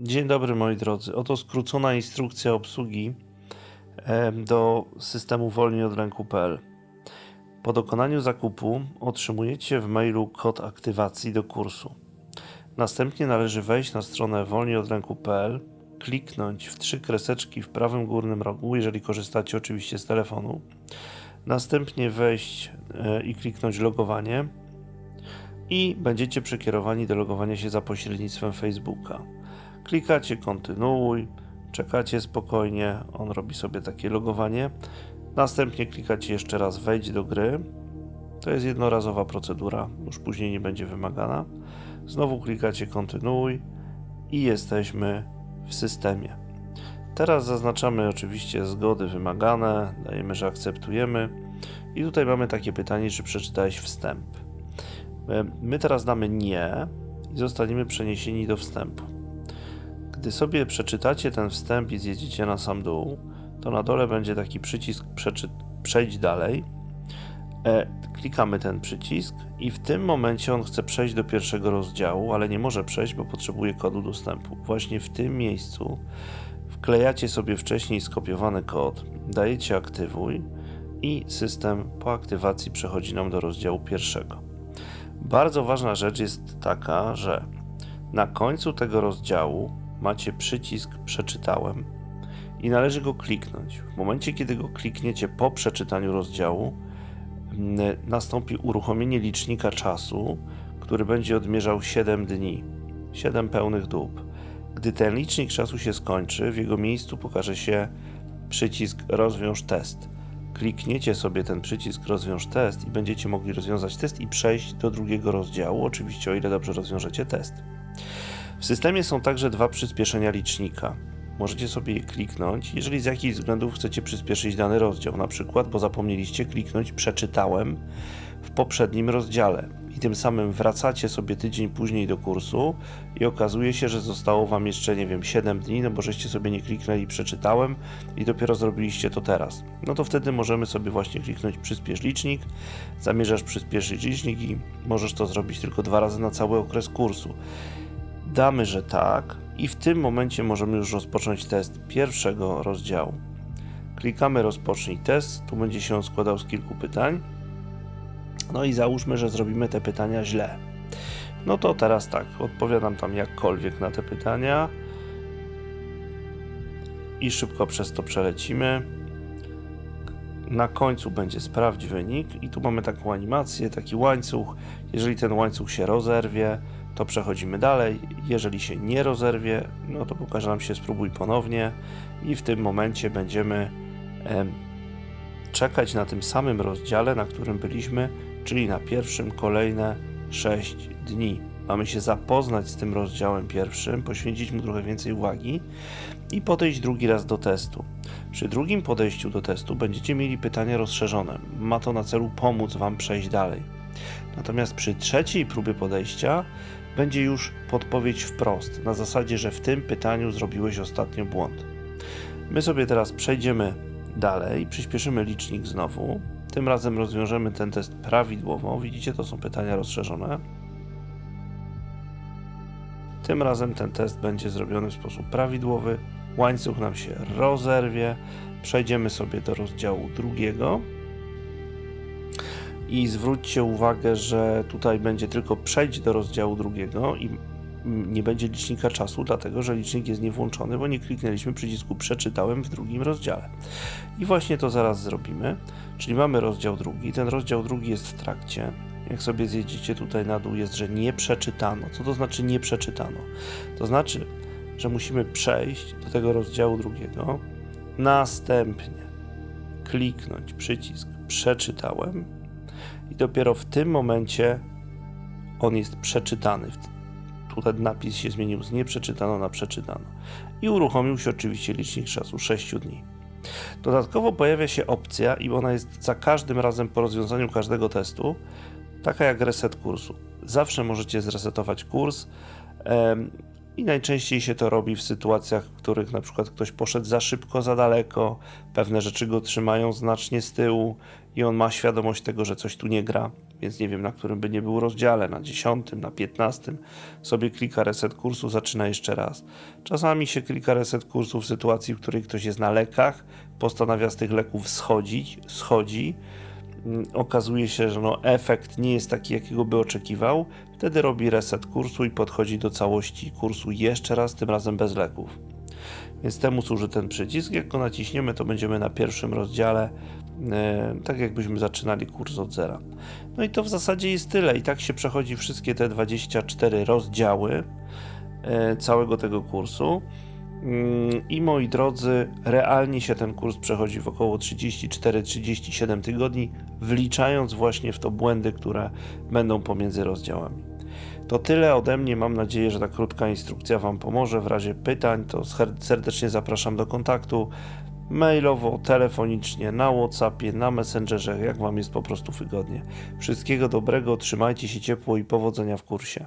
Dzień dobry moi drodzy. Oto skrócona instrukcja obsługi do systemu wolni od ręku.pl. Po dokonaniu zakupu otrzymujecie w mailu kod aktywacji do kursu. Następnie należy wejść na stronę wolniodręku.pl, kliknąć w trzy kreseczki w prawym górnym rogu, jeżeli korzystacie oczywiście z telefonu. Następnie wejść e, i kliknąć logowanie i będziecie przekierowani do logowania się za pośrednictwem Facebooka. Klikacie kontynuuj, czekacie spokojnie, on robi sobie takie logowanie. Następnie klikacie jeszcze raz wejdź do gry. To jest jednorazowa procedura, już później nie będzie wymagana. Znowu klikacie kontynuuj i jesteśmy w systemie. Teraz zaznaczamy oczywiście zgody wymagane, dajemy, że akceptujemy. I tutaj mamy takie pytanie, czy przeczytałeś wstęp. E, My teraz damy nie i zostaniemy przeniesieni do wstępu. Gdy sobie przeczytacie ten wstęp i zjedziecie na sam dół, to na dole będzie taki przycisk przejdź dalej. E, klikamy ten przycisk i w tym momencie on chce przejść do pierwszego rozdziału, ale nie może przejść, bo potrzebuje kodu dostępu. Właśnie w tym miejscu wklejacie sobie wcześniej skopiowany kod, dajecie aktywuj i system po aktywacji przechodzi nam do rozdziału pierwszego. Bardzo ważna rzecz jest taka, że na końcu tego rozdziału macie przycisk przeczytałem i należy go kliknąć. W momencie, kiedy go klikniecie po przeczytaniu rozdziału, nastąpi uruchomienie licznika czasu, który będzie odmierzał 7 dni, 7 pełnych dób. Gdy ten licznik czasu się skończy, w jego miejscu pokaże się przycisk rozwiąż test. Klikniecie sobie ten przycisk rozwiąż test i będziecie mogli rozwiązać test i przejść do drugiego rozdziału, oczywiście o ile dobrze rozwiążecie test. W systemie są także dwa przyspieszenia licznika. Możecie sobie je kliknąć, jeżeli z jakichś względów chcecie przyspieszyć dany rozdział, na przykład, bo zapomnieliście kliknąć przeczytałem w poprzednim rozdziale i tym samym wracacie sobie tydzień później do kursu i okazuje się, że zostało wam jeszcze, nie wiem, 7 dni, no bo żeście sobie nie kliknęli przeczytałem i dopiero zrobiliście to teraz. No to wtedy możemy sobie właśnie kliknąć przyspiesz licznik, zamierzasz przyspieszyć licznik i możesz to zrobić tylko dwa razy na cały okres kursu. Damy, że tak, i w tym momencie możemy już rozpocząć test pierwszego rozdziału. Klikamy rozpocznij test, tu będzie się on składał z kilku pytań. No i załóżmy, że zrobimy te pytania źle. No to teraz tak, odpowiadam tam jakkolwiek na te pytania i szybko przez to przelecimy. Na końcu będzie sprawdź wynik i tu mamy taką animację, taki łańcuch. Jeżeli ten łańcuch się rozerwie, to przechodzimy dalej. Jeżeli się nie rozerwie, no to pokaże nam się spróbuj ponownie i w tym momencie będziemy em, czekać na tym samym rozdziale, na którym byliśmy, czyli na pierwszym kolejne 6 dni. Mamy się zapoznać z tym rozdziałem pierwszym, poświęcić mu trochę więcej uwagi i podejść drugi raz do testu. Przy drugim podejściu do testu będziecie mieli pytania rozszerzone. Ma to na celu pomóc Wam przejść dalej. Natomiast przy trzeciej próbie podejścia będzie już podpowiedź wprost, na zasadzie, że w tym pytaniu zrobiłeś ostatnio błąd. My sobie teraz przejdziemy dalej, przyspieszymy licznik znowu. Tym razem rozwiążemy ten test prawidłowo. Widzicie, to są pytania rozszerzone. Tym razem ten test będzie zrobiony w sposób prawidłowy. Łańcuch nam się rozerwie. Przejdziemy sobie do rozdziału drugiego. I zwróćcie uwagę, że tutaj będzie tylko przejść do rozdziału drugiego i nie będzie licznika czasu, dlatego że licznik jest niewłączony, bo nie kliknęliśmy przycisku przeczytałem w drugim rozdziale. I właśnie to zaraz zrobimy. Czyli mamy rozdział drugi. Ten rozdział drugi jest w trakcie. Jak sobie zjedziecie tutaj na dół, jest, że nie przeczytano. Co to znaczy nie przeczytano? To znaczy, że musimy przejść do tego rozdziału drugiego, następnie kliknąć przycisk przeczytałem i dopiero w tym momencie on jest przeczytany. Tutaj napis się zmienił z nieprzeczytano na przeczytano. I uruchomił się oczywiście licznik czasu 6 dni. Dodatkowo pojawia się opcja, i ona jest za każdym razem po rozwiązaniu każdego testu, taka jak reset kursu. Zawsze możecie zresetować kurs i najczęściej się to robi w sytuacjach, w których na przykład ktoś poszedł za szybko, za daleko, pewne rzeczy go trzymają znacznie z tyłu i on ma świadomość tego, że coś tu nie gra. więc nie wiem, na którym by nie był rozdziale, na 10, na 15, sobie klika reset kursu, zaczyna jeszcze raz. Czasami się klika reset kursu w sytuacji, w której ktoś jest na lekach, postanawia z tych leków schodzić, schodzi, okazuje się, że no efekt nie jest taki, jakiego by oczekiwał, wtedy robi reset kursu i podchodzi do całości kursu jeszcze raz, tym razem bez leków. Więc temu służy ten przycisk. Jak go naciśniemy, to będziemy na pierwszym rozdziale, e, tak jakbyśmy zaczynali kurs od zera. No i to w zasadzie jest tyle. I tak się przechodzi wszystkie te 24 rozdziały e, całego tego kursu. Mm, I moi drodzy, realnie się ten kurs przechodzi w około 34-37 tygodni, wliczając właśnie w to błędy, które będą pomiędzy rozdziałami. To tyle ode mnie. Mam nadzieję, że ta krótka instrukcja Wam pomoże. W razie pytań, to ser- serdecznie zapraszam do kontaktu mailowo, telefonicznie, na WhatsAppie, na Messengerze, jak Wam jest po prostu wygodnie. Wszystkiego dobrego, trzymajcie się ciepło i powodzenia w kursie.